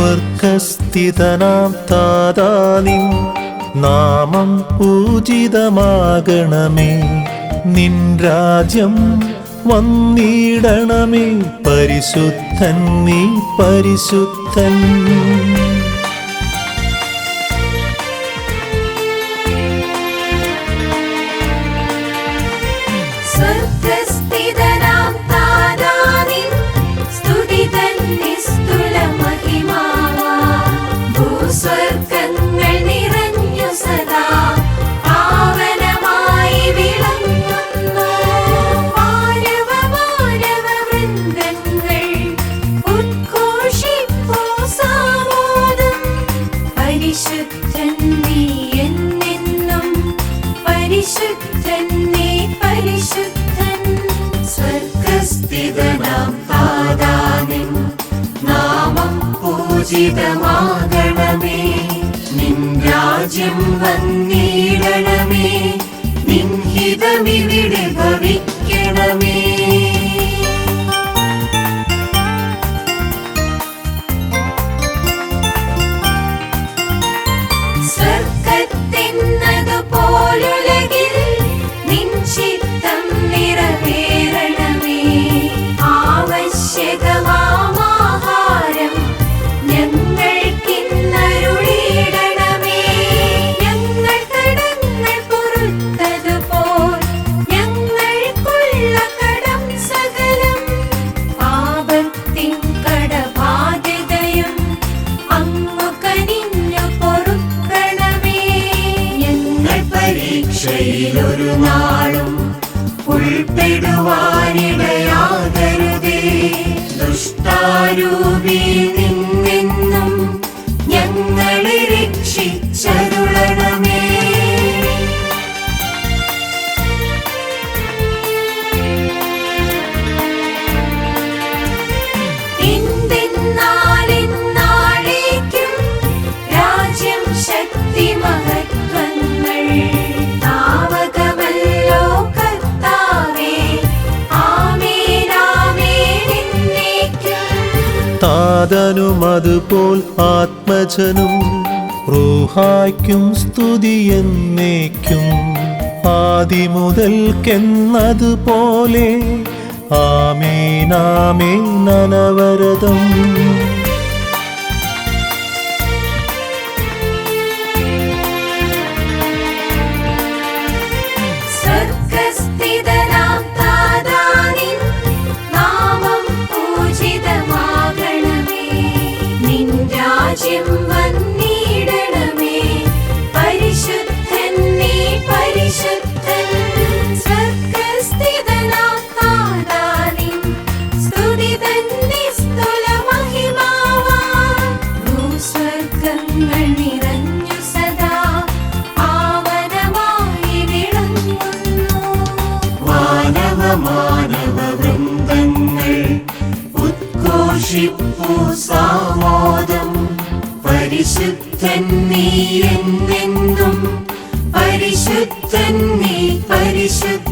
സ്വർഗസ്ഥിതനാം താതാനിൻ നാമം പൂജിതമാകണമേ. നിൻ രാജ്യം വന്നിടണമേ. പരിശുദ്ധൻ നീ പരിശുദ്ധൻ. പൂജിതമാകണമേ. നിൻ രാജ്യം വന്നിടണമേ. നിൻ ഹിതമിവിടെ ഭവിക്കണമേ പരീക്ഷയിലൊരു നാളും ഉൾപ്പെടുവാനിടയാകരുതേ. ദുഷ്ടാരൂപി താതനും അതുപോൽ ആത്മജനും. റൂഹായ്ക്കും സ്തുതി എന്നേക്കും. ആദിമുതൽക്കെന്നതുപോലെ. ആമേനാമേ നനവരതം ഉദ്ഘോഷിപ്പൂ സാമോദം പരിശുദ്ധൻ നീ എന്നെന്നും പരിശുദ്ധൻ നീ പരിശുദ്ധൻ